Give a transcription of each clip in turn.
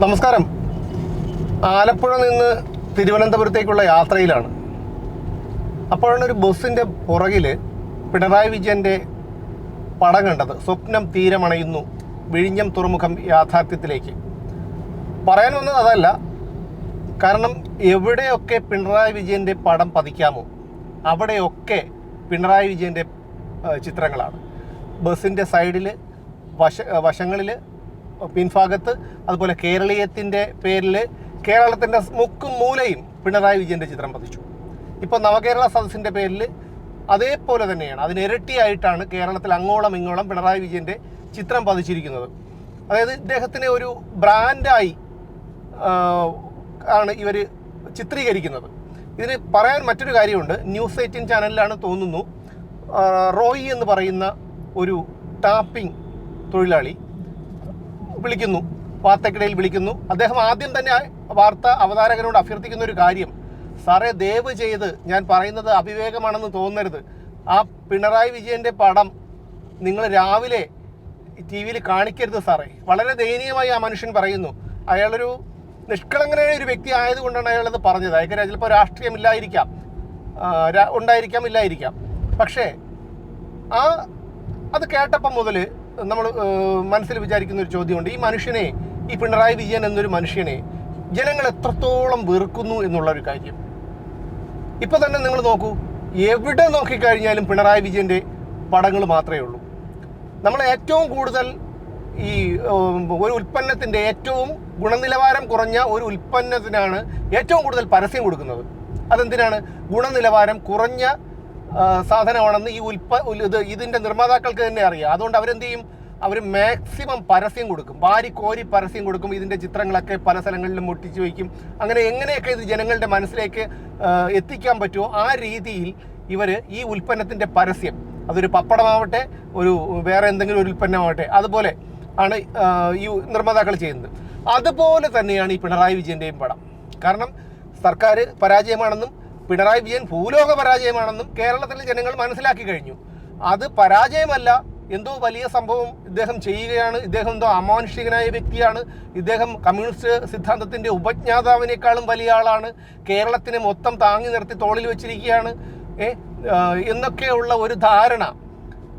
നമസ്കാരം. ആലപ്പുഴ നിന്ന് തിരുവനന്തപുരത്തേക്കുള്ള യാത്രയിലാണ്. അപ്പോഴാണ് ഒരു ബസ്സിന്റെ പുറകിൽ പിണറായി വിജയന്റെ പടം കണ്ടത്. സ്വപ്നം തീരമണയുന്നു വിഴിഞ്ഞം തുറമുഖം യാഥാർത്ഥ്യത്തിലേക്ക്. പറയാൻ വന്നത് അതല്ല കാരണം എവിടെയൊക്കെ പിണറായി വിജയന്റെ പടം പതിക്കാമോ അവിടെയൊക്കെ പിണറായി വിജയന്റെ ചിത്രങ്ങളാണ്. ബസ്സിന്റെ സൈഡിൽ വശ വശങ്ങളിൽ പിൻഭാഗത്ത് അതുപോലെ കേരളീയത്തിന്റെ പേരിൽ കേരളത്തിന്റെ മുക്കും മൂലയും പിണറായി വിജയന്റെ ചിത്രം പതിച്ചു. ഇപ്പോൾ നവകേരള സദസ്സിന്റെ പേരിൽ അതേപോലെ തന്നെയാണ്. അതിനിരട്ടിയായിട്ടാണ് കേരളത്തിൽ അങ്ങോളം ഇങ്ങോളം പിണറായി വിജയന്റെ ചിത്രം പതിച്ചിരിക്കുന്നത്. അതായത് ഇദ്ദേഹത്തിനെ ഒരു ബ്രാൻഡായി ആണ് ഇവർ ചിത്രീകരിക്കുന്നത്. ഇതിന് പറയാൻ മറ്റൊരു കാര്യമുണ്ട്. ന്യൂസ് എയ്റ്റീൻ ചാനലിലാണ് തോന്നുന്നു റോയി എന്ന് പറയുന്ന ഒരു ടാപ്പിംഗ് തൊഴിലാളി വിളിക്കുന്നു വാർത്തക്കിടയിൽ വിളിക്കുന്നു. അദ്ദേഹം ആദ്യം തന്നെ വാർത്ത അവതാരകനോട് അഭ്യർത്ഥിക്കുന്ന ഒരു കാര്യം സാറേ ദയവ് ചെയ്ത് ഞാൻ പറയുന്നത് അവിവേകമാണെന്ന് തോന്നരുത്. ആ പിണറായി വിജയന്റെ പടം നിങ്ങൾ രാവിലെ ടി വിയിൽ കാണിക്കരുത് സാറേ. വളരെ ദയനീയമായി ആ മനുഷ്യൻ പറയുന്നു. അയാളൊരു നിഷ്കളങ്കനായ ഒരു വ്യക്തി ആയതുകൊണ്ടാണ് അയാളത് പറഞ്ഞത്. അയാൾക്ക് ചിലപ്പോൾ രാഷ്ട്രീയമില്ലായിരിക്കാം. ഉണ്ടായിരിക്കാം ഇല്ലായിരിക്കാം. പക്ഷേ ആ അത് കേട്ടപ്പം മുതൽ നമ്മൾ മനസ്സിൽ വിചാരിക്കുന്ന ഒരു ചോദ്യമുണ്ട്. ഈ മനുഷ്യനെ ഈ പിണറായി വിജയൻ എന്നൊരു മനുഷ്യനെ ജനങ്ങൾ എത്രത്തോളം വെറുക്കുന്നു എന്നുള്ള ഒരു കാര്യം. ഇപ്പൊ തന്നെ നിങ്ങൾ നോക്കൂ എവിടെ നോക്കിക്കഴിഞ്ഞാലും പിണറായി വിജയന്റെ പടങ്ങൾ മാത്രമേ ഉള്ളൂ. നമ്മൾ ഏറ്റവും കൂടുതൽ ഈ ഒരു ഉൽപ്പന്നത്തിന്റെ ഏറ്റവും ഗുണനിലവാരം കുറഞ്ഞ ഒരു ഉൽപ്പന്നത്തിനാണ് ഏറ്റവും കൂടുതൽ പരസ്യം കൊടുക്കുന്നത്. അതെന്തിനാണ്? ഗുണനിലവാരം കുറഞ്ഞ സാധനമാണെന്ന് ഈ ഉൽപ്പ ഇത് ഇതിന്റെ നിർമ്മാതാക്കൾക്ക് തന്നെ അറിയാം. അതുകൊണ്ട് അവരെന്ത് ചെയ്യും? അവർ മാക്സിമം പരസ്യം കൊടുക്കും. വാരി കോരി പരസ്യം കൊടുക്കും. ഇതിന്റെ ചിത്രങ്ങളൊക്കെ പല സ്ഥലങ്ങളിലും ഒട്ടിച്ചു വയ്ക്കും. അങ്ങനെ എങ്ങനെയൊക്കെ ഇത് ജനങ്ങളുടെ മനസ്സിലേക്ക് എത്തിക്കാൻ പറ്റുമോ? ആ രീതിയിൽ ഇവർ ഈ ഉൽപ്പന്നത്തിന്റെ പരസ്യം അതൊരു പപ്പടമാവട്ടെ ഒരു വേറെ എന്തെങ്കിലും ഒരു ഉൽപ്പന്നമാവട്ടെ അതുപോലെ ആണ് ഈ നിർമ്മാതാക്കൾ ചെയ്യുന്നത്. അതുപോലെ തന്നെയാണ് ഈ പിണറായി വിജയന്റെയും പടം. കാരണം സർക്കാർ പരാജയമാണെന്നും പിണറായി വിജയൻ ഭൂലോക പരാജയമാണെന്നും കേരളത്തിലെ ജനങ്ങൾ മനസ്സിലാക്കി കഴിഞ്ഞു. അത് പരാജയമല്ല. എന്തോ വലിയ സംഭവം ഇദ്ദേഹം ചെയ്യുകയാണ്. ഇദ്ദേഹം എന്തോ അമാനുഷികനായ വ്യക്തിയാണ്. ഇദ്ദേഹം കമ്മ്യൂണിസ്റ്റ് സിദ്ധാന്തത്തിന്റെ ഉപജ്ഞാതാവിനേക്കാളും വലിയ ആളാണ്. കേരളത്തിനെ മൊത്തം താങ്ങി നിർത്തി തോളിൽ വെച്ചിരിക്കുകയാണ്. എന്നൊക്കെയുള്ള ഒരു ധാരണ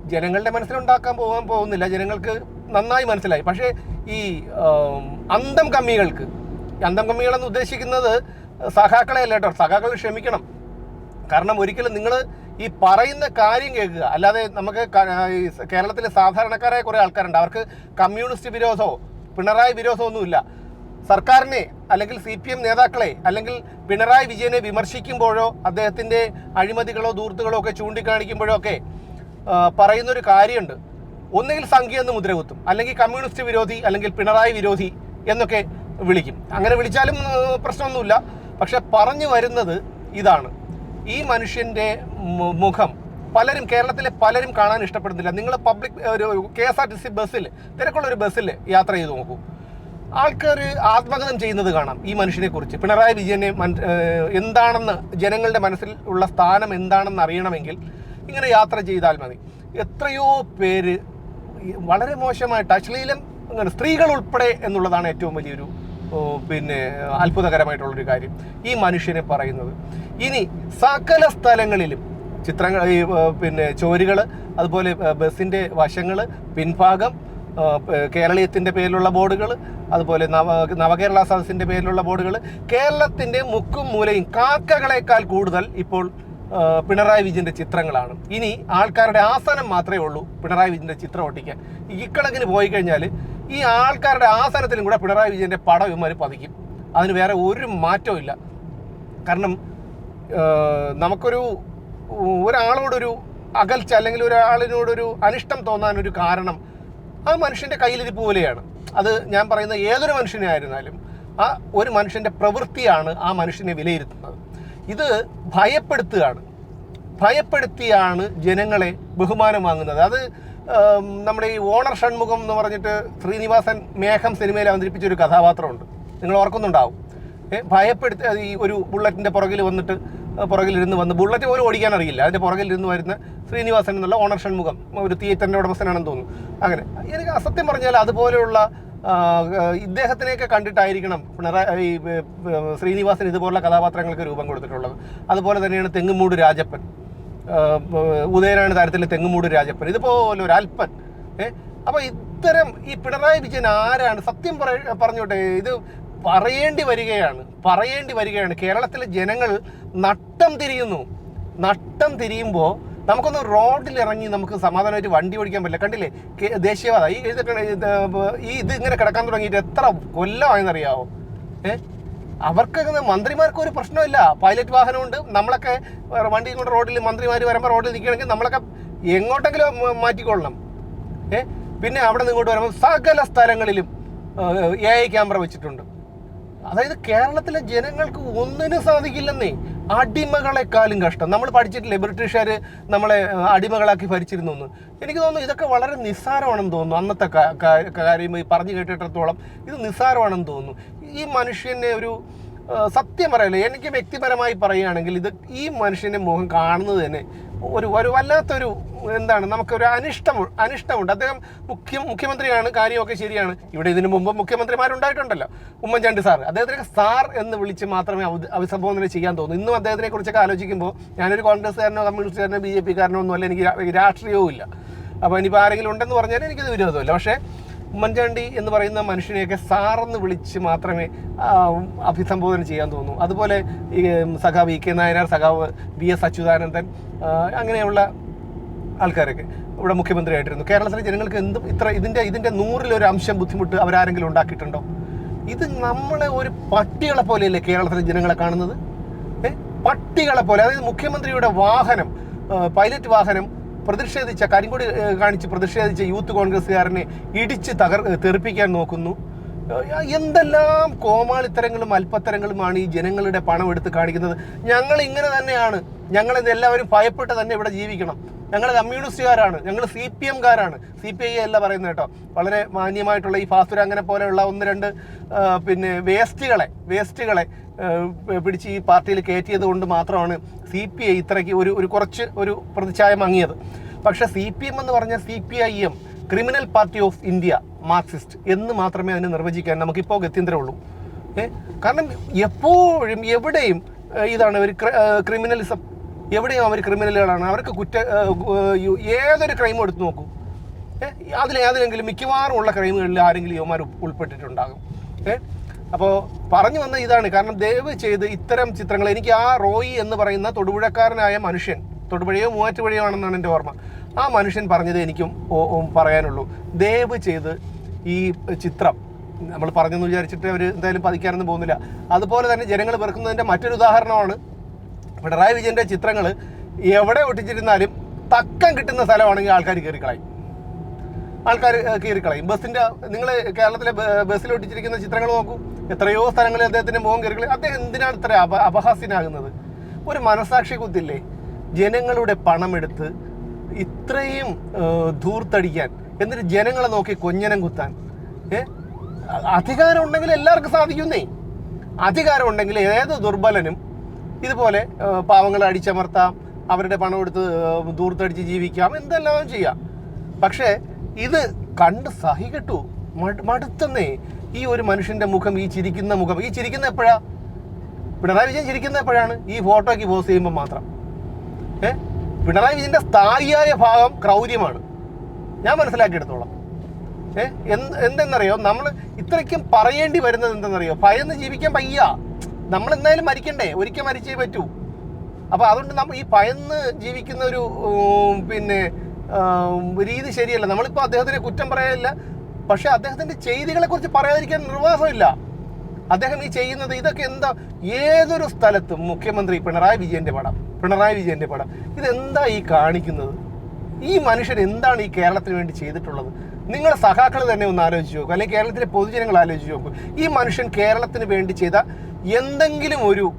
ജനങ്ങളുടെ മനസ്സിലുണ്ടാക്കാൻ പോകാൻ പോകുന്നില്ല. ജനങ്ങൾക്ക് നന്നായി മനസ്സിലായി. പക്ഷേ ഈ അന്തം കമ്മികൾക്ക് അന്തം കമ്മികളെന്ന് ഉദ്ദേശിക്കുന്നത് സഖാക്കളെ അല്ല കേട്ടോ? സഖാക്കൾ ക്ഷമിക്കണം. കാരണം ഒരിക്കലും നിങ്ങൾ ഈ പറയുന്ന കാര്യം കേൾക്കുക. അല്ലാതെ നമുക്ക് കേരളത്തിലെ സാധാരണക്കാരായ കുറേ ആൾക്കാരുണ്ട്. അവർക്ക് കമ്മ്യൂണിസ്റ്റ് വിരോധമോ പിണറായി വിരോധമോ ഒന്നുമില്ല സർക്കാരിനെ അല്ലെങ്കിൽ സി പി എം നേതാക്കളെ അല്ലെങ്കിൽ പിണറായി വിജയനെ വിമർശിക്കുമ്പോഴോ അദ്ദേഹത്തിന്റെ അഴിമതികളോ ദൂർത്തുകളോ ഒക്കെ ചൂണ്ടിക്കാണിക്കുമ്പോഴോ ഒക്കെ പറയുന്നൊരു കാര്യമുണ്ട്. ഒന്നുകിൽ സംഖ്യ എന്ന് മുദ്രകുത്തും. അല്ലെങ്കിൽ കമ്മ്യൂണിസ്റ്റ് വിരോധി അല്ലെങ്കിൽ പിണറായി വിരോധി എന്നൊക്കെ വിളിക്കും. അങ്ങനെ വിളിച്ചാലും പ്രശ്നമൊന്നുമില്ല. പക്ഷെ പറഞ്ഞു വരുന്നത് ഇതാണ്. ഈ മനുഷ്യന്റെ മുഖം പലരും കേരളത്തിലെ പലരും കാണാൻ ഇഷ്ടപ്പെടുന്നില്ല. നിങ്ങൾ പബ്ലിക് ഒരു K S R T C ബസ്സിൽ തിരക്കുള്ള ഒരു ബസ്സിൽ യാത്ര ചെയ്ത് നോക്കൂ. ആൾക്കാർ ആത്മഗതം ചെയ്യുന്നത് കാണാം ഈ മനുഷ്യനെ കുറിച്ച്. പിണറായി വിജയനെ എന്താണെന്ന് ജനങ്ങളുടെ മനസ്സിൽ ഉള്ള സ്ഥാനം എന്താണെന്ന് അറിയണമെങ്കിൽ ഇങ്ങനെ യാത്ര ചെയ്താൽ മതി. എത്രയോ പേര് വളരെ മോശമായിട്ട് അശ്ലീലം സ്ത്രീകൾ ഉൾപ്പെടെ എന്നുള്ളതാണ് ഏറ്റവും വലിയൊരു പിന്നെ അത്ഭുതകരമായിട്ടുള്ളൊരു കാര്യം. ഈ മനുഷ്യനെ പറയുന്നത് ഇനി സകല സ്ഥലങ്ങളിലും ചിത്രങ്ങൾ ഈ പിന്നെ ചോരുകൾ അതുപോലെ ബസ്സിന്റെ വശങ്ങൾ പിൻഭാഗം കേരളീയത്തിന്റെ പേരിലുള്ള ബോർഡുകൾ അതുപോലെ നവ നവകേരള സദസ്സിന്റെ പേരിലുള്ള ബോർഡുകൾ കേരളത്തിന്റെ മുക്കും മൂലയും കാക്കകളേക്കാൾ കൂടുതൽ ഇപ്പോൾ പിണറായി വിജയന്റെ ചിത്രങ്ങളാണ്. ഇനി ആൾക്കാരുടെ ആസനം മാത്രമേ ഉള്ളൂ പിണറായി വിജയന്റെ ചിത്രം ഒട്ടിക്കാൻ. ഇക്കണക്കിന് പോയി കഴിഞ്ഞാൽ ഈ ആൾക്കാരുടെ ആസനത്തിലും കൂടെ പിണറായി വിജയന്റെ പടം ഇവന്മാർ പതിക്കും. അതിന് വേറെ ഒരു മാറ്റവും ഇല്ല. കാരണം നമുക്കൊരു ഒരാളോടൊരു അകൽച്ച അല്ലെങ്കിൽ ഒരാളിനോടൊരു അനിഷ്ടം തോന്നാനൊരു കാരണം ആ മനുഷ്യന്റെ കയ്യിലിരിപ്പ് പോലെയാണ്. അത് ഞാൻ പറയുന്ന ഏതൊരു മനുഷ്യനെ ആയിരുന്നാലും ആ ഒരു മനുഷ്യന്റെ പ്രവൃത്തിയാണ് ആ മനുഷ്യനെ വിലയിരുത്തുന്നത്. ഇത് ഭയപ്പെടുത്തുകയാണ്. ഭയപ്പെടുത്തിയാണ് ജനങ്ങളെ ബഹുമാനം വാങ്ങുന്നത്. അത് നമ്മുടെ ഈ ഓണർ ഷൺമുഖം എന്ന് പറഞ്ഞിട്ട് ശ്രീനിവാസൻ മേഘം സിനിമയിൽ അവതരിപ്പിച്ച ഒരു കഥാപാത്രമുണ്ട്. നിങ്ങൾ ഓർക്കുന്നുണ്ടാവും. ഭയപ്പെടുത്തി ഈ ഒരു ബുള്ളറ്റിന്റെ പുറകിൽ വന്നിട്ട് പുറകിലിരുന്ന് വന്ന് ബുള്ളറ്റ് പോലും ഓടിക്കാൻ അറിയില്ല. അതിന്റെ പുറകിലിരുന്ന് വരുന്ന ശ്രീനിവാസൻ എന്നുള്ള ഓണർ ഷൺമുഖം ഒരു തിയേറ്ററിന്റെ ഉടമസ്ഥനാണെന്ന് തോന്നുന്നു. അങ്ങനെ എനിക്ക് അസത്യം പറഞ്ഞാൽ അതുപോലെയുള്ള ഇദ്ദേഹത്തിനെയൊക്കെ കണ്ടിട്ടായിരിക്കണം പിണറായി ശ്രീനിവാസൻ ഇതുപോലുള്ള കഥാപാത്രങ്ങൾക്ക് രൂപം കൊടുത്തിട്ടുള്ളത്. അതുപോലെ തന്നെയാണ് തെങ്ങുമൂട് രാജപ്പൻ. ഉദയനാണ് താരത്തിൽ തെങ്ങുമൂട് രാജപ്പൻ. ഇതുപോലെ ഒരു അല്പൻ. ഏഹ് അപ്പോൾ ഇത്തരം ഈ പിണറായി വിജയൻ ആരാണ്? സത്യം പറ പറഞ്ഞോട്ടെ ഇത് പറയേണ്ടി വരികയാണ്. പറയേണ്ടി വരികയാണ്. കേരളത്തിലെ ജനങ്ങൾ നട്ടം തിരിയുന്നു. നട്ടം തിരിയുമ്പോൾ നമുക്കൊന്ന് റോഡിൽ ഇറങ്ങി നമുക്ക് സമാധാനമായിട്ട് വണ്ടി ഓടിക്കാൻ പറ്റില്ല. കണ്ടില്ലേ? ദേശീയവാദ ഈ ഈ ഇത് ഇങ്ങനെ കിടക്കാൻ തുടങ്ങിയിട്ട് എത്ര കൊല്ലമായെന്നറിയാവോ? ഏ അവർക്ക് മന്ത്രിമാർക്ക് ഒരു പ്രശ്നമില്ല. പൈലറ്റ് വാഹനമുണ്ട്. നമ്മളൊക്കെ വണ്ടി കൊണ്ട് റോഡിൽ മന്ത്രിമാർ വരുമ്പോൾ റോഡിൽ നിൽക്കുകയാണെങ്കിൽ നമ്മളൊക്കെ എങ്ങോട്ടെങ്കിലും മാറ്റിക്കൊള്ളണം. ഏ? പിന്നെ അവിടെ നിന്ന് ഇങ്ങോട്ട് വരുമ്പോൾ സകല സ്ഥലങ്ങളിലും എ ഐ ക്യാമറ വെച്ചിട്ടുണ്ട്. അതായത് കേരളത്തിലെ ജനങ്ങൾക്ക് ഒന്നിനും സാധിക്കില്ലെന്നേ. അടിമകളെക്കാളും കഷ്ടം. നമ്മൾ പഠിച്ചിട്ടില്ലേ ബ്രിട്ടീഷുകാർ നമ്മളെ അടിമകളാക്കി ഭരിച്ചിരുന്നു എന്ന്? എനിക്ക് തോന്നുന്നു ഇതൊക്കെ വളരെ നിസ്സാരമാണെന്ന് തോന്നുന്നു. അന്നത്തെ കാര്യം പറഞ്ഞു കേട്ടിടത്തോളം ഇത് നിസ്സാരമാണെന്ന് തോന്നുന്നു. ഈ മനുഷ്യനെ ഒരു സത്യം പറയല്ലേ? എനിക്ക് വ്യക്തിപരമായി പറയുകയാണെങ്കിൽ ഇത് ഈ മനുഷ്യന്റെ മുഖം കാണുന്നത് തന്നെ ഒരു ഒരു വല്ലാത്തൊരു എന്താണ് നമുക്കൊരു അനിഷ്ടം അനിഷ്ടമുണ്ട്. അദ്ദേഹം മുഖ്യ മുഖ്യമന്ത്രിയാണ് കാര്യമൊക്കെ ശരിയാണ്. ഇവിടെ ഇതിനു മുമ്പ് മുഖ്യമന്ത്രിമാരുണ്ടായിട്ടുണ്ടല്ലോ. ഉമ്മൻചാണ്ടി സാർ അദ്ദേഹത്തിനെ സാർ എന്ന് വിളിച്ച് മാത്രമേ അഭിസംബോധന ചെയ്യാൻ തോന്നൂ ഇന്നും അദ്ദേഹത്തിനെ കുറിച്ചൊക്കെ ആലോചിക്കുമ്പോൾ ഞാനൊരു കോൺഗ്രസ്സുകാരനോ കമ്മ്യൂണിസ്റ്റുകാരനോ ബി ജെ പിക്കാരനോ ഒന്നുമല്ല എനിക്ക് രാഷ്ട്രീയവും ഇല്ല അപ്പോൾ ഇനിയിപ്പോൾ ആരെങ്കിലും ഉണ്ടെന്ന് പറഞ്ഞാൽ എനിക്കത് വിരോധമില്ല. പക്ഷേ ഉമ്മൻചാണ്ടി എന്ന് പറയുന്ന മനുഷ്യനെയൊക്കെ സാറെന്ന് വിളിച്ച് മാത്രമേ അഭിസംബോധന ചെയ്യാൻ തോന്നൂ അതുപോലെ സഖാവ് ഇ കെ നായനാർ സഖാവ് വി എസ് അച്യുതാനന്ദൻ അങ്ങനെയുള്ള ആൾക്കാരൊക്കെ ഇവിടെ മുഖ്യമന്ത്രിയായിട്ടിരുന്നു. കേരളത്തിലെ ജനങ്ങൾക്ക് എന്തും ഇത്ര ഇതിന്റെ ഇതിന്റെ നൂറിലൊരു അംശം ബുദ്ധിമുട്ട് അവരാരെങ്കിലും ഉണ്ടാക്കിയിട്ടുണ്ടോ? ഇത് നമ്മളെ ഒരു പട്ടികളെ പോലെയല്ലേ കേരളത്തിലെ ജനങ്ങളെ കാണുന്നത്? പട്ടികളെ പോലെ. അതായത് മുഖ്യമന്ത്രിയുടെ വാഹനം പൈലറ്റ് വാഹനം പ്രതിഷേധിച്ച കരിങ്കൊടി കാണിച്ച് പ്രതിഷേധിച്ച യൂത്ത് കോൺഗ്രസ്സുകാരനെ ഇടിച്ച് തകർ തെറിപ്പിക്കാൻ നോക്കുന്നു. എന്തെല്ലാം കോമാളിത്തരങ്ങളും അല്പത്തരങ്ങളുമാണ് ഈ ജനങ്ങളുടെ പണം എടുത്ത് കാണിക്കുന്നത്. ഞങ്ങൾ ഇങ്ങനെ തന്നെയാണ്. ഞങ്ങൾ എല്ലാവരും ഭയപ്പെട്ട് തന്നെ ഇവിടെ ജീവിക്കണം. ഞങ്ങൾ കമ്മ്യൂണിസ്റ്റുകാരാണ് ഞങ്ങൾ സി പി എംകാരാണ് സി പി ഐ അല്ല പറയുന്നത് കേട്ടോ. വളരെ മാന്യമായിട്ടുള്ള ഈ ഫാസുരാങ്ങനെ പോലെയുള്ള ഒന്ന് രണ്ട് പിന്നെ വേസ്റ്റുകളെ വേസ്റ്റുകളെ പിടിച്ച് ഈ പാർട്ടിയിൽ കയറ്റിയത് കൊണ്ട് മാത്രമാണ് സി പി ഐ ഇത്രയ്ക്ക് ഒരു ഒരു കുറച്ച് ഒരു പ്രതിച്ഛായ മങ്ങിയത് പക്ഷേ സി പി എം എന്ന് പറഞ്ഞാൽ C P I M criminal party of India Marxist എന്ന് മാത്രമേ അതിനെ നിർവചിക്കാൻ നമുക്കിപ്പോൾ ഗത്യന്തരമുള്ളൂ ഏഹ് കാരണം എപ്പോഴും എവിടെയും ഇതാണ് ഒരു ക്രിമിനലിസം. എവിടെയും അവർ ക്രിമിനലുകളാണ്. അവർക്ക് കുറ്റ ഏതൊരു ക്രൈമും എടുത്തു നോക്കൂ. ഏതിലെങ്കിലും മിക്കവാറും ഉള്ള ക്രൈമുകളിൽ ആരെങ്കിലും യുവമാർ ഉൾപ്പെട്ടിട്ടുണ്ടാകും. ഏ അപ്പോൾ പറഞ്ഞു വന്ന ഇതാണ്. കാരണം ദയവ് ചെയ്ത് ഇത്തരം ചിത്രങ്ങൾ എനിക്ക് ആ റോയി എന്ന് പറയുന്ന തൊടുപുഴക്കാരനായ മനുഷ്യൻ തൊടുപുഴയോ മൂവാറ്റുപുഴയോ ആണെന്നാണ് എന്റെ ഓർമ്മ. ആ മനുഷ്യൻ പറഞ്ഞത് എനിക്കും പറയാനുള്ളൂ. ദയവ് ചെയ്ത് ഈ ചിത്രം നമ്മൾ പറഞ്ഞെന്ന് വിചാരിച്ചിട്ട് അവർ എന്തായാലും പതിക്കാനൊന്നും പോകുന്നില്ല. അതുപോലെ തന്നെ ജനങ്ങൾ വെറുക്കുന്നതിന്റെ മറ്റൊരു ഉദാഹരണമാണ് പിണറായി വിജയന്റെ ചിത്രങ്ങൾ എവിടെ ഒട്ടിച്ചിരുന്നാലും തക്കം കിട്ടുന്ന സ്ഥലമാണെങ്കിൽ ആൾക്കാർ കയറിക്കളയും. ആൾക്കാർ കീറിക്കളയും ബസ്സിന്റെ നിങ്ങൾ കേരളത്തിലെ ബസ്സിൽ ഒട്ടിച്ചിരിക്കുന്ന ചിത്രങ്ങൾ നോക്കൂ. എത്രയോ സ്ഥലങ്ങളിൽ അദ്ദേഹത്തിന്റെ മുഖം കീറിക്കളയും അദ്ദേഹം എന്തിനാണ് ഇത്ര അപ അപഹാസ്യനാകുന്നത്? ഒരു മനസാക്ഷി കുത്തില്ലേ? ജനങ്ങളുടെ പണമെടുത്ത് ഇത്രയും ധൂർത്തടിക്കാൻ എന്നിട്ട് ജനങ്ങളെ നോക്കി കൊഞ്ഞനം കുത്താൻ ഏ അധികാരം ഉണ്ടെങ്കിൽ എല്ലാവർക്കും സാധിക്കുന്നേ. അധികാരം ഉണ്ടെങ്കിൽ ഏത് ദുർബലനും ഇതുപോലെ പാവങ്ങളെ അടിച്ചമർത്താം അവരുടെ പണം എടുത്ത് ദൂർത്തടിച്ച് ജീവിക്കാം എന്തെല്ലാം ചെയ്യാം. പക്ഷേ ഇത് കണ്ട് സഹികെട്ടു. മടു- മടുത്തന്നേ. ഈ ഒരു മനുഷ്യന്റെ മുഖം ഈ ചിരിക്കുന്ന മുഖം. ഈ ചിരിക്കുന്ന എപ്പോഴാ? പിണറായി വിജയൻ ചിരിക്കുന്ന എപ്പോഴാണ്? ഈ ഫോട്ടോയ്ക്ക് പോസ്റ്റ് ചെയ്യുമ്പോൾ മാത്രം. ഏ? പിണറായി വിജയന്റെ സ്ഥായിയായ ഭാഗം ക്രൗര്യമാണ്. ഞാൻ മനസ്സിലാക്കിയെടുത്തോളാം. ഏ? എന്തെന്നറിയോ? നമ്മൾ ഇത്രയ്ക്കും പറയേണ്ടി വരുന്നത് എന്തെന്നറിയോ? ഭയന്ന് ജീവിക്കാൻ വയ്യ. നമ്മൾ എന്തായാലും മരിക്കണ്ടേ? ഒരിക്കൽ മരിച്ചേ പറ്റൂ. അപ്പോൾ അതുകൊണ്ട് നമ്മൾ ഈ ഭയന്ന് ജീവിക്കുന്ന ഒരു പിന്നെ രീതി ശരിയല്ല. നമ്മളിപ്പോൾ അദ്ദേഹത്തിനെ കുറ്റം പറയാനില്ല പക്ഷേ ചെയ്തികളെ കുറിച്ച് പറയാതിരിക്കാൻ നിർവാഹമില്ല. അദ്ദേഹം ഈ ചെയ്യുന്നത് ഇതൊക്കെ എന്താ? ഏതൊരു സ്ഥലത്തും മുഖ്യമന്ത്രി പിണറായി വിജയന്റെ പടം പിണറായി വിജയന്റെ പടം. ഇതെന്താ ഈ കാണിക്കുന്നത്? ഈ മനുഷ്യൻ എന്താണ് ഈ കേരളത്തിന് വേണ്ടി ചെയ്തിട്ടുള്ളത്? നിങ്ങളുടെ സഹാക്കൾ തന്നെ ഒന്ന് ആലോചിച്ച് നോക്കൂ. അല്ലെങ്കിൽ കേരളത്തിലെ പൊതുജനങ്ങൾ ആലോചിച്ച് നോക്കൂ. ഈ മനുഷ്യൻ കേരളത്തിന് വേണ്ടി ചെയ്ത എന്തെങ്കിലും ഒരു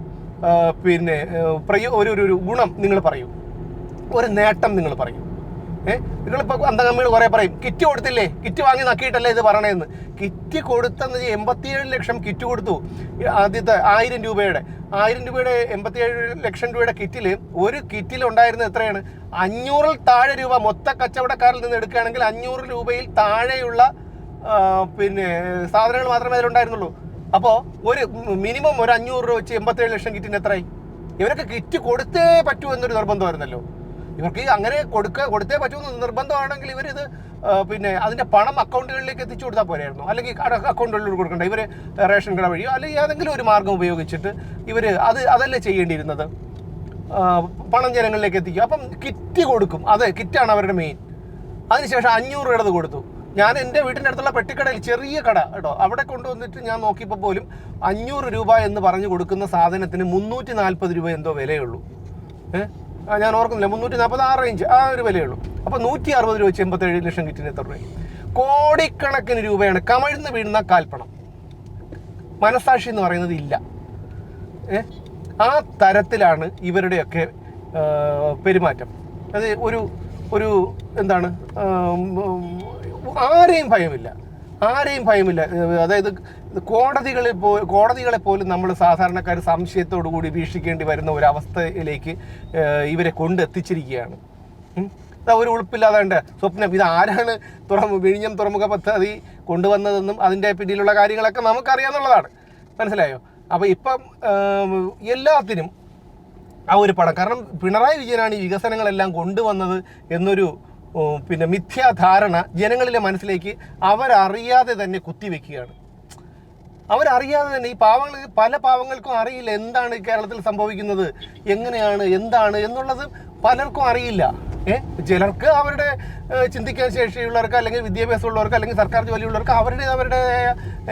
പിന്നെ പ്രയോ ഒരു ഒരു- ഗുണം നിങ്ങൾ പറയൂ. ഒരു നേട്ടം നിങ്ങൾ പറയൂ. ഏഹ് നിങ്ങളിപ്പോൾ അന്തകമ്മികൾ കുറേ പറയും കിറ്റ് കൊടുത്തില്ലേ? കിറ്റ് വാങ്ങി നക്കിയിട്ടല്ലേ ഇത് പറയണേന്ന്? കിറ്റ് കൊടുത്തെന്ന് എൺപത്തിയേഴ് ലക്ഷം കിറ്റ് കൊടുത്തു. ആദ്യത്തെ ആയിരം രൂപയുടെ ആയിരം രൂപയുടെ എൺപത്തിയേഴ് ലക്ഷം രൂപയുടെ കിറ്റിൽ ഒരു കിറ്റിൽ ഉണ്ടായിരുന്നത് എത്രയാണ്? അഞ്ഞൂറിൽ താഴെ രൂപ മൊത്ത കച്ചവടക്കാരിൽ നിന്ന് എടുക്കുകയാണെങ്കിൽ അഞ്ഞൂറ് രൂപയിൽ താഴെയുള്ള പിന്നെ സാധനങ്ങൾ മാത്രമേ അതിലുണ്ടായിരുന്നുള്ളൂ. അപ്പോൾ ഒരു മിനിമം ഒരു അഞ്ഞൂറ് രൂപ വെച്ച് എൺപത്തേഴ് ലക്ഷം കിറ്റിന് എത്രയായി? ഇവരൊക്കെ കിറ്റ് കൊടുത്തേ പറ്റൂ എന്നൊരു നിർബന്ധമായിരുന്നല്ലോ. ഇവർക്ക് അങ്ങനെ കൊടുക്ക കൊടുത്തേ പറ്റുമെന്ന് നിർബന്ധമാണെങ്കിൽ ഇവരിത് പിന്നെ അതിന്റെ പണം അക്കൗണ്ടുകളിലേക്ക് എത്തിച്ചു കൊടുത്താൽ പോരായിരുന്നു. അല്ലെങ്കിൽ അക്കൗണ്ടുകളിൽ കൊടുക്കണ്ട. ഇവർ റേഷൻ കട വഴിയോ അല്ലെങ്കിൽ ഏതെങ്കിലും ഒരു മാർഗം ഉപയോഗിച്ചിട്ട് ഇവർ അത് അതല്ലേ ചെയ്യേണ്ടിയിരുന്നത്? പണം ജനങ്ങളിലേക്ക് എത്തിക്കും അപ്പം കിറ്റ് കൊടുക്കും. അതെ കിറ്റാണ് അവരുടെ മെയിൻ അതിനുശേഷം അഞ്ഞൂറ് രൂപയുടെ കൊടുത്തു. ഞാൻ എന്റെ വീടിന്റെ അടുത്തുള്ള പെട്ടിക്കടയിൽ ചെറിയ കട കേട്ടോ. അവിടെ കൊണ്ടുവന്നിട്ട് ഞാൻ നോക്കിയപ്പോൾ പോലും അഞ്ഞൂറ് രൂപ എന്ന് പറഞ്ഞു കൊടുക്കുന്ന സാധനത്തിന് മുന്നൂറ്റി നാൽപ്പത് രൂപ എന്തോ വിലയുള്ളൂ. ഏഹ് ഞാൻ ഓർക്കുന്നില്ല. മുന്നൂറ്റി നാൽപ്പത് ആ റേഞ്ച് ആ ഒരു വിലയുള്ളൂ. അപ്പോൾ നൂറ്റി അറുപത് രൂപ വെച്ച് എൺപത്തേഴ് ലക്ഷം കിറ്റിന് എത്ര രൂപ കോടിക്കണക്കിന് രൂപയാണ് കമഴ്ന്ന് വീഴുന്ന കാൽപ്പണം. മനസാക്ഷി എന്ന് പറയുന്നത് ഇല്ല. ഏ? ആ തരത്തിലാണ് ഇവരുടെയൊക്കെ പെരുമാറ്റം. അത് ഒരു ഒരു എന്താണ് ആരെയും ഭയമില്ല. ആരെയും ഭയമില്ല. അതായത് കോടതികളിൽ പോ കോടതികളെ പോലും നമ്മൾ സാധാരണക്കാർ സംശയത്തോടു കൂടി വീക്ഷിക്കേണ്ടി വരുന്ന ഒരു അവസ്ഥയിലേക്ക് ഇവരെ കൊണ്ടെത്തിച്ചിരിക്കുകയാണ്. ഒരു ഉളുപ്പില്ലാതെ സ്വപ്നം. ഇത് ആരാണ് തുറമു വിഴിഞ്ഞം തുറമുഖ പദ്ധതി കൊണ്ടുവന്നതെന്നും അതിന്റെ പിന്നിലുള്ള കാര്യങ്ങളൊക്കെ നമുക്കറിയാമെന്നുള്ളതാണ് മനസ്സിലായോ? അപ്പോൾ ഇപ്പം എല്ലാത്തിനും ആ ഒരു പടം കാരണം പിണറായി വിജയനാണ് ഈ വികസനങ്ങളെല്ലാം കൊണ്ടുവന്നത് എന്നൊരു പിന്നെ മിഥ്യാധാരണ ജനങ്ങളിലെ മനസ്സിലേക്ക് അവരറിയാതെ തന്നെ കുത്തിവെക്കുകയാണ്. അവരറിയാതെ തന്നെ ഈ പാവങ്ങൾ പല പാവങ്ങൾക്കും അറിയില്ല എന്താണ് കേരളത്തിൽ സംഭവിക്കുന്നത് എങ്ങനെയാണ് എന്താണ് എന്നുള്ളത് പലർക്കും അറിയില്ല. ഏ? ചിലർക്ക് അവരുടെ ചിന്തിക്കാൻ ശേഷിയുള്ളവർക്ക് അല്ലെങ്കിൽ വിദ്യാഭ്യാസമുള്ളവർക്ക് അല്ലെങ്കിൽ സർക്കാർ ജോലിയുള്ളവർക്ക് അവരുടെ അവരുടെ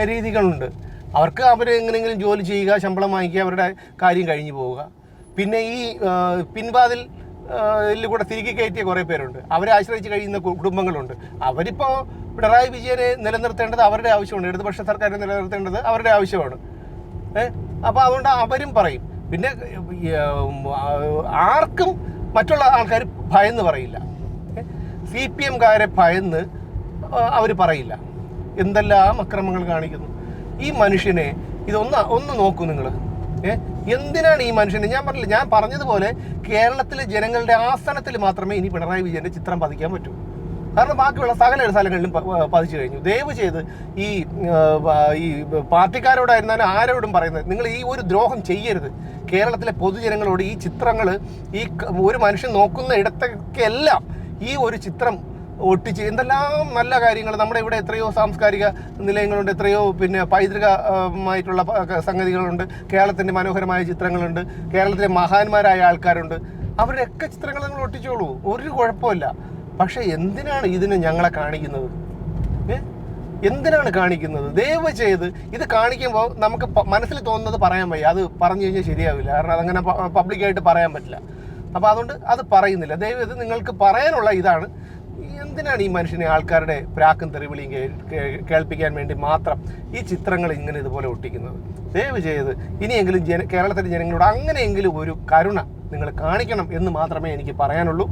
രീതികളുണ്ട്. അവർക്ക് അവർ എങ്ങനെയെങ്കിലും ജോലി ചെയ്യുക ശമ്പളം വാങ്ങിക്കുക അവരുടെ കാര്യം കഴിഞ്ഞു പോവുക. പിന്നെ ഈ പിൻവാതിൽ ൽ കൂടെ തിരികെ കയറ്റിയ കുറേ പേരുണ്ട്. അവരെ ആശ്രയിച്ച് കഴിയുന്ന കുടുംബങ്ങളുണ്ട്. അവരിപ്പോൾ പിണറായി വിജയനെ നിലനിർത്തേണ്ടത് അവരുടെ ആവശ്യമാണ്. ഇടതുപക്ഷ സർക്കാരിനെ നിലനിർത്തേണ്ടത് അവരുടെ ആവശ്യമാണ്. ഏഹ് അപ്പോൾ അതുകൊണ്ട് അവരും പറയും. പിന്നെ ആർക്കും മറ്റുള്ള ആൾക്കാർ ഭയന്ന് പറയില്ല. സി പി എംകാരെ ഭയന്ന് അവർ പറയില്ല. എന്തെല്ലാം അക്രമങ്ങൾ കാണിക്കുന്നു. ഈ മനുഷ്യനെ ഇതൊന്ന് ഒന്ന് നോക്കൂ നിങ്ങൾ എന്തിനാണ് ഈ മനുഷ്യനെ? ഞാൻ പറഞ്ഞില്ല ഞാൻ പറഞ്ഞതുപോലെ കേരളത്തിലെ ജനങ്ങളുടെ ആസനത്തിൽ മാത്രമേ ഇനി പിണറായി വിജയന്റെ ചിത്രം പതിക്കാൻ പറ്റൂ. കാരണം ബാക്കിയുള്ള സകല സ്ഥലങ്ങളിലും പതിച്ചു കഴിഞ്ഞു. ദയവ് ചെയ്ത് ഈ ഈ പാർട്ടിക്കാരോടായിരുന്നാലും ആരോടും പറയുന്നത് നിങ്ങൾ ഈ ഒരു ദ്രോഹം ചെയ്യരുത്. കേരളത്തിലെ പൊതുജനങ്ങളോട് ഈ ചിത്രങ്ങൾ ഈ ഒരു മനുഷ്യൻ നോക്കുന്ന ഇടത്തൊക്കെയെല്ലാം ഈ ഒരു ചിത്രം ഒട്ടിച്ച് എന്തെല്ലാം നല്ല കാര്യങ്ങൾ നമ്മുടെ ഇവിടെ എത്രയോ സാംസ്കാരിക നിലയങ്ങളുണ്ട് എത്രയോ പിന്നെ പൈതൃകമായിട്ടുള്ള സംഗതികളുണ്ട്. കേരളത്തിന്റെ മനോഹരമായ ചിത്രങ്ങളുണ്ട്. കേരളത്തിലെ മഹാന്മാരായ ആൾക്കാരുണ്ട്. അവരുടെയൊക്കെ ചിത്രങ്ങൾ നിങ്ങൾ ഒട്ടിച്ചോളൂ. ഒരു കുഴപ്പമില്ല. പക്ഷേ എന്തിനാണ് ഇതിനെ ഞങ്ങളെ കാണിക്കുന്നത്? എന്തിനാണ് കാണിക്കുന്നത്? ദയവ് ചെയ്ത് ഇത് കാണിക്കുമ്പോൾ നമുക്ക് മനസ്സിൽ തോന്നുന്നത് പറയാൻ വയ്യ. അത് പറഞ്ഞു കഴിഞ്ഞാൽ ശരിയാവില്ല. കാരണം അതങ്ങനെ പബ്ലിക്കായിട്ട് പറയാൻ പറ്റില്ല. അപ്പോൾ അതുകൊണ്ട് അത് പറയുന്നില്ല. ദയവ് ഇത് നിങ്ങൾക്ക് പറയാനുള്ള ഇതാണ് എന്തിനാണ് ഈ മനുഷ്യനെ ആൾക്കാരുടെ പ്രാക്കും തെറിവിളിയും കേൾപ്പിക്കാൻ വേണ്ടി മാത്രം ഈ ചിത്രങ്ങൾ ഇങ്ങനെ ഇതുപോലെ ഒട്ടിക്കുന്നത്? സേവ് ചെയ്ത് ഇനിയെങ്കിലും ജന കേരളത്തിലെ ജനങ്ങളോട് അങ്ങനെയെങ്കിലും ഒരു കരുണ നിങ്ങൾ കാണിക്കണം എന്ന് മാത്രമേ എനിക്ക് പറയാനുള്ളൂ.